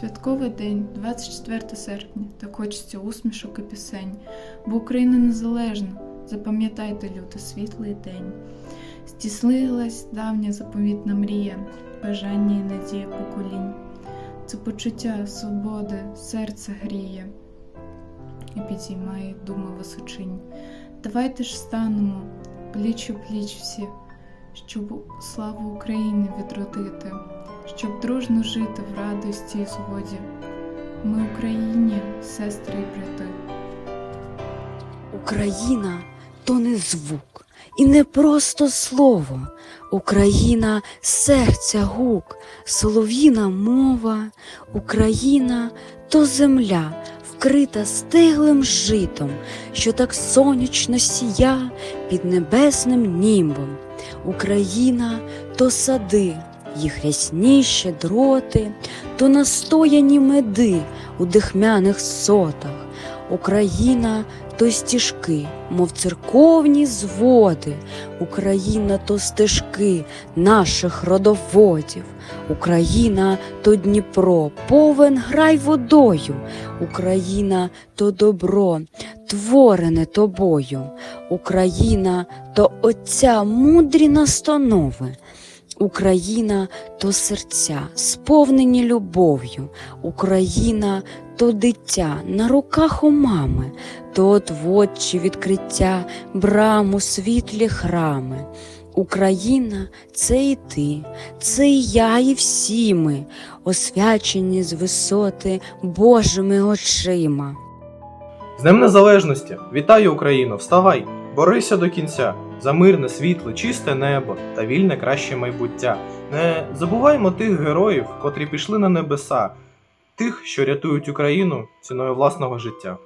Святковий день, 24 серпня, так хочеться усмішок і пісень, бо Україна незалежна, запам'ятайте люто світлий день. Стіслилась давня заповітна мрія, бажання і надія поколінь. Це почуття свободи, серце гріє і підіймає думи височинь. Давайте ж станемо пліч у пліч всі, щоб славу України відродити, щоб дружно жити в радості і згоді. Ми Україні, сестри і брати. Україна то не звук і не просто слово. Україна серця гук, солов'їна мова, Україна то земля, вкрита стиглим житом, що так сонячно сія під небесним німбом. Україна то сади, їх рясні щедроти, то настояні меди у дихмяних сотах. Україна то стіжки, мов церковні зводи, Україна то стежки наших родоводів, Україна то Дніпро, повен грай водою, Україна то добро, творене тобою, Україна то Отця мудрі настанови. Україна то серця, сповнені любов'ю, Україна то дитя на руках у мами, то отводчі відкриття брам у світлі храми. Україна це і ти, це і я, і всі ми, освячені з висоти Божими очима. З Днем Незалежності! Вітаю Україно! Вставай! Борися до кінця за мирне, світле, чисте небо та вільне краще майбуття. Не забуваймо тих героїв, котрі пішли на небеса, тих, що рятують Україну ціною власного життя.